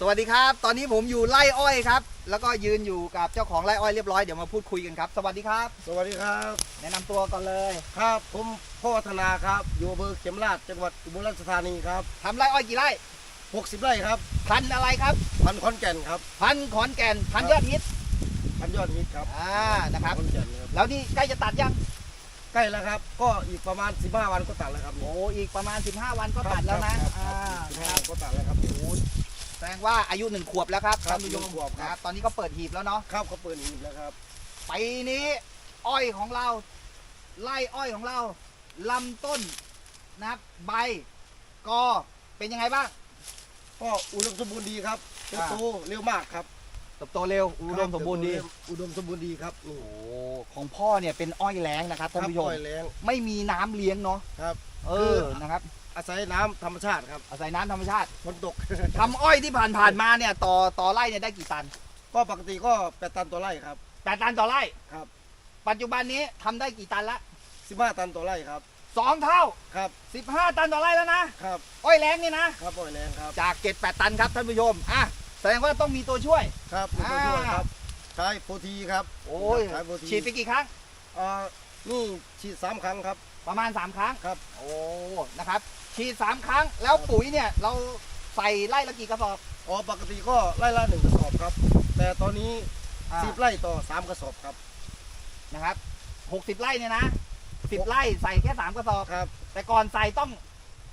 สวัสดีครับ ตอนนี้ผมอยู่ไร่อ้อยครับ แล้วก็ยืนอยู่กับเจ้าของไร่อ้อยเรียบร้อย เดี๋ยวมาพูดคุยกันครับ สวัสดีครับ สวัสดีครับ แนะนำตัวก่อนเลยครับ ผมพ่อวัฒนาครับ อยู่อำเภอเข็มราชจังหวัดอุบลราชธานีครับ ทำไร่อ้อยกี่ไร่ 60 ไร่ครับ พันธุ์อะไรครับ พันขอนแก่นครับพันธุ์ขอนแก่น พันธุ์ยอดฮิต พันยอดฮิตครับอ่านะครับ ขอนแก่นครับ แล้วนี่ใกล้จะตัดยัง ใกล้แล้วครับ ก็อีกประมาณ 15 วันก็ตัดแล้วครับโอ้ อีกประมาณ 15 วันก็ตัดแล้วนะครับอ่าคนะรับครับก็ตัดแล้วครับแส ดงว่าอายุหนึ่งขวบแล้วครับครับท่านผู้ชมหนึ่งขวบครับ นะครับตอนนี้ก็เปิดหีบแล้วเนาะครับเขาเปิดอีกแล้วครับปีนี้ อ้อยของเราไล่อ้อยของเราลำต้นนะครับใบกอเป็นยังไงบ้าง ก็อุดมสมบูรณ์ดีครับเติบอ่าโตเร็วมากครับเติบโตเร็วอุดมสมบูรณ์ดีคอุดมสมบูรณ์ดีครับนี่โอ้ของพ่อเนี่ยเป็นอ้อยแล้งนะครับท่านผู้ชม ครับอ้อยแรง ไม่มีน้ำเลี้ยงเนาะ ครับ เอคืออนะครับอาศัยน้ำธรรมชาติครับอาศัยน้ำธรรมชาติฝนตก ทำอ้อยที่ผ่านผ่านๆมาเนี่ยต่อต่อไร่เนี่ยได้กี่ตันก็ปกติก็แปดตันต่อไร่ครับ แปดตันต่อไร่ครับ ปัจจุบันนี้ทำได้กี่ตันละ15ตันต่อไร่ครับสองเท่า ครับสิบห้าตันต่อไร่แล้วนะครับอ้อยแล้งนี่นะ ครับอ้อยแรงครับจากเจ็ดแปดตันครับท่านผู้ชมอะแสดงว่าต้องมีตัวช่วย ครับมีตัวช่วยอ่าครับใช้โปรทีครับโอ้ยใช้โปรทีฉีดไปกี่ครั้ง อ่านี่ฉีดสามครั้งครับ ประมาณสามครั้งครับ โอ้นะครับฉีดสามครั้งแล้วปุ๋ยเนี่ยเราใส่ไร่ละกี่กระสอบ อ๋อปกติก็ไร่ละหนึ่งกระสอบครับ แต่ตอนนี้อ่า สิบไร่ต่อสามกระสอบครับ นะครับหกสิบไร่เนี่ยนะสิบไร่ใส่แค่สามกระสอบ ครับ แต่ก่อนใส่ต้อง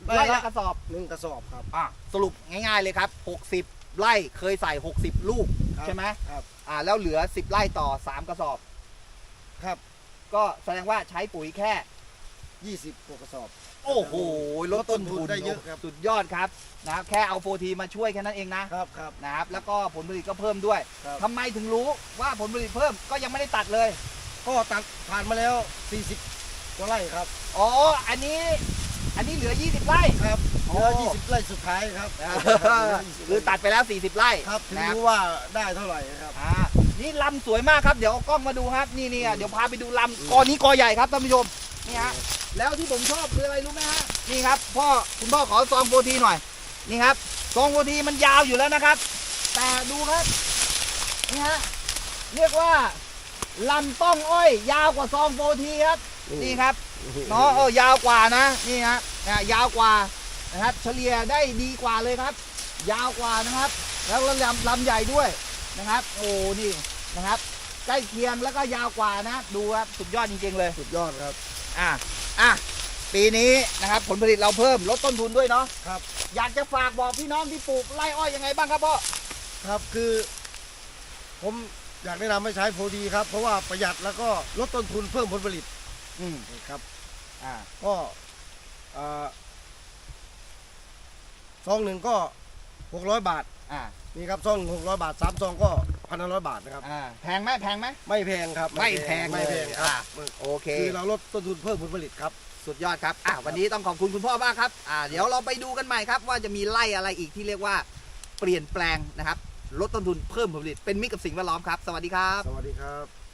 ไร่ไร่ละละกระสอบหนึ่งกระสอบครับ อะสรุปง่ายๆเลยครับ 60 ไร่เคยใส่ 60 ลูกครับ ใช่ไหมครับ อ่าแล้วเหลือ 10 ไร่ต่อ 3 กระสอบ ครับ ก็แสดงว่าใช้ปุ๋ยแค่ ยี่สิบกว่ากระสอบ โอ้โหลดต้นทุนลดต้นทุนได้เยอะครับ สุดยอดครับนะครับแค่เอาโฟทีมาช่วยแค่นั้นเองนะครับครับ นะครับแล้วก็ผลผลิตก็เพิ่มด้วยครับ ทำไมถึงรู้ว่าผลผลิตเพิ่มก็ยังไม่ได้ตัดเลยก็ตัดผ่านมาแล้วสี่สิบกว่าไร่ครับอ๋ออันนี้อันนี้เหลือ 20 ไร่ ครับโอ้เหลือยี่สิบไร่สุดท้ายครับคือตัดไปแล้ว 40 ไร่ครับถึงนะครับรู้ว่าได้เท่าไหร่ครับ อ่านี่ลำสวยมากครับเดี๋ยวเอากล้องมาดูครับนี่นี่อะเดี๋ยวพาไปดูลำกอนี้กอใหญ่ครับท่านผู้ชม นี่ฮะแล้วที่ผมชอบคืออะไรรู้ไหมฮะนี่ครับพ่อคุณพ่อขอซองโปรทีหน่อยนี่ครับซองโปรทีมันยาวอยู่แล้วนะครับ แต่ดูครับนี่ฮะเรียกว่าลำต้องอ้อย ยาวกว่าซองโปรทีครับนี่ครับเนาะเออยาวกว่านะนี่ฮะอะยาวกว่านะครับ เฉลี่ยได้ดีกว่าเลยครับ ยาวกว่านะครับ แล้วก็ลำลำใหญ่ด้วยนะครับ โอ้นี่นะครับ ใกล้เคียงแล้วก็ยาวกว่านะดูครับสุดยอดจริงๆเลย สุดยอดครับ อะอะปีนี้นะครับผลผลิตเราเพิ่มลดต้นทุนด้วยเนาะครับ อยากจะฝากบอกพี่น้องที่ปลูกไร่อ้อยยังไงบ้างครับพ่อครับคือ ผมอยากแนะนำให้ใช้โพดีครับ เพราะว่าประหยัดแล้วก็ลดต้นทุนเพิ่มผลผลิตอืมครับ อ่าก็อ่าซองหนึ่งก็หกร้อยบาทอ่า นี่ครับซองหกร้อยบาทสามซองก็ พันห้าร้อยบาทนะครับ อ่าแพงไหมแพงไหม ไม่แพงครับไม่แพงไม่แพงเลยครับอะโอเค คือเราลดต้นทุนเพิ่มผลผลิตครับ สุดยอดครับ อะวันนี้ต้องขอบคุณคุณพ่อมากครับ อ่า เดี๋ยวเราไปดูกันใหม่ครับ ว่าจะมีไล่อะไรอีกที่เรียกว่าเปลี่ยนแปลงนะครับ ลดต้นทุนเพิ่มผลผลิตเป็นมิตรกับสิ่งแวดล้อมครับ สวัสดีครับ สวัสดีครับ